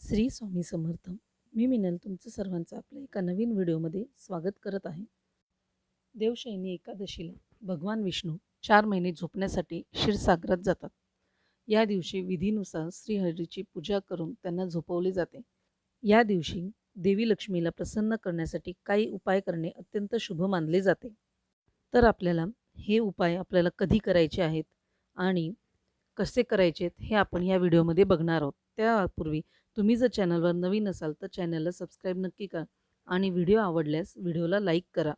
श्री स्वामी समर्थ. मी मिनल तुमचं सर्वांचं आपल्या एका नवीन व्हिडिओमध्ये स्वागत करत आहे. देवशयनी एकादशीला भगवान विष्णू चार महिने झोपण्यासाठी क्षीरसागरात जातात. या दिवशी विधीनुसार श्रीहरीची पूजा करून त्यांना झोपवले जाते. या दिवशी देवी लक्ष्मीला प्रसन्न करण्यासाठी काही उपाय करणे अत्यंत शुभ मानले जाते. तर आपल्याला हे उपाय आपल्याला कधी करायचे आहेत आणि कसे करायचे हे आपण या व्हिडिओमध्ये बघणार आहोत. त्यापूर्वी तुम्ही जर चॅनलवर नवीन असाल तर चॅनलला सबस्क्राईब नक्की करा आणि व्हिडिओ आवडल्यास व्हिडिओला लाईक करा.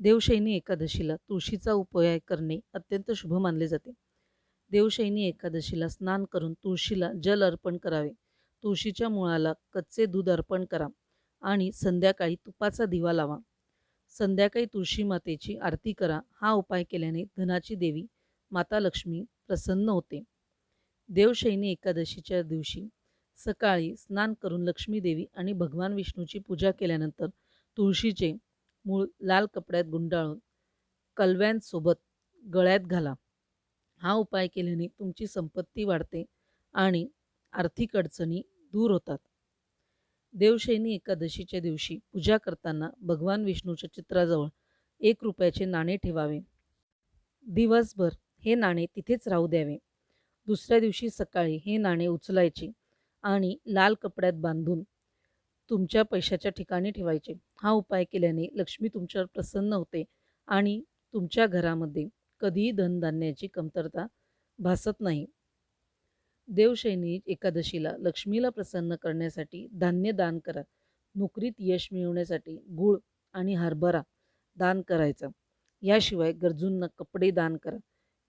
देवशैनी एकादशीला तुळशीचा उपाय करणे अत्यंत शुभ मानले जाते. देवशैनी एकादशीला स्नान करून तुळशीला जल अर्पण करावे. तुळशीच्या मुळाला कच्चे दूध अर्पण करा आणि संध्याकाळी तुपाचा दिवा लावा. संध्याकाळी तुळशी मातेची आरती करा. हा उपाय केल्याने धनाची देवी माता लक्ष्मी प्रसन्न होते. देवशयनी एकादशीच्या दिवशी सकाळी स्नान करून लक्ष्मी देवी आणि भगवान विष्णूची पूजा केल्यानंतर तुळशीचे मूळ लाल कपड्यात गुंडाळून कलव्यांसोबत गळ्यात घाला. हा उपाय केल्याने तुमची संपत्ती वाढते आणि आर्थिक अडचणी दूर होतात. देवशैनी एकादशीच्या दिवशी पूजा करताना भगवान विष्णूच्या चित्राजवळ एक रुपयाचे नाणे ठेवावे. दिवसभर हे नाणे तिथेच राहू द्यावे. दुसऱ्या दिवशी सकाळी हे नाणे उचलायचे आणि लाल कपड्यात बांधून तुमच्या पैशाच्या ठिकाणी ठेवायचे. हा उपाय केल्याने लक्ष्मी तुमच्यावर प्रसन्न होते आणि तुमच्या घरामध्ये कधीही धनधान्याची कमतरता भासत नाही. देवशैनी एकादशीला लक्ष्मीला प्रसन्न करण्यासाठी धान्य दान करा. नोकरीत यश मिळवण्यासाठी गूळ आणि हरभरा दान करायचा. याशिवाय गरजूंना कपडे दान करा.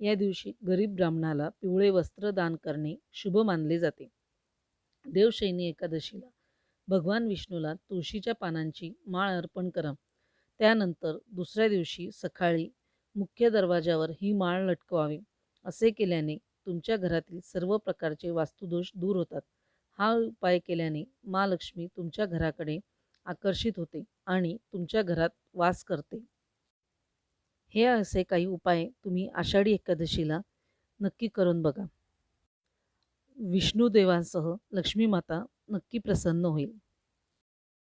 या दिवशी गरीब ब्राह्मणाला पिवळे वस्त्र दान करणे शुभ मानले जाते. देवशैनी एकादशीला भगवान विष्णूला तुळशीच्या पानांची माळ अर्पण करा. त्यानंतर दुसऱ्या दिवशी सकाळी मुख्य दरवाजावर ही माळ लटकवावी. असे केल्याने तुमच्या घरातील सर्व प्रकारचे वास्तुदोष दूर होतात. हा उपाय केल्याने महालक्ष्मी तुमच्या घराकडे आकर्षित होते आणि तुमच्या घरात वास करते. हे असे काही उपाय तुम्ही आषाढी एकादशीला नक्की करून बघा. विष्णुदेवांसह लक्ष्मी माता नक्की प्रसन्न होईल.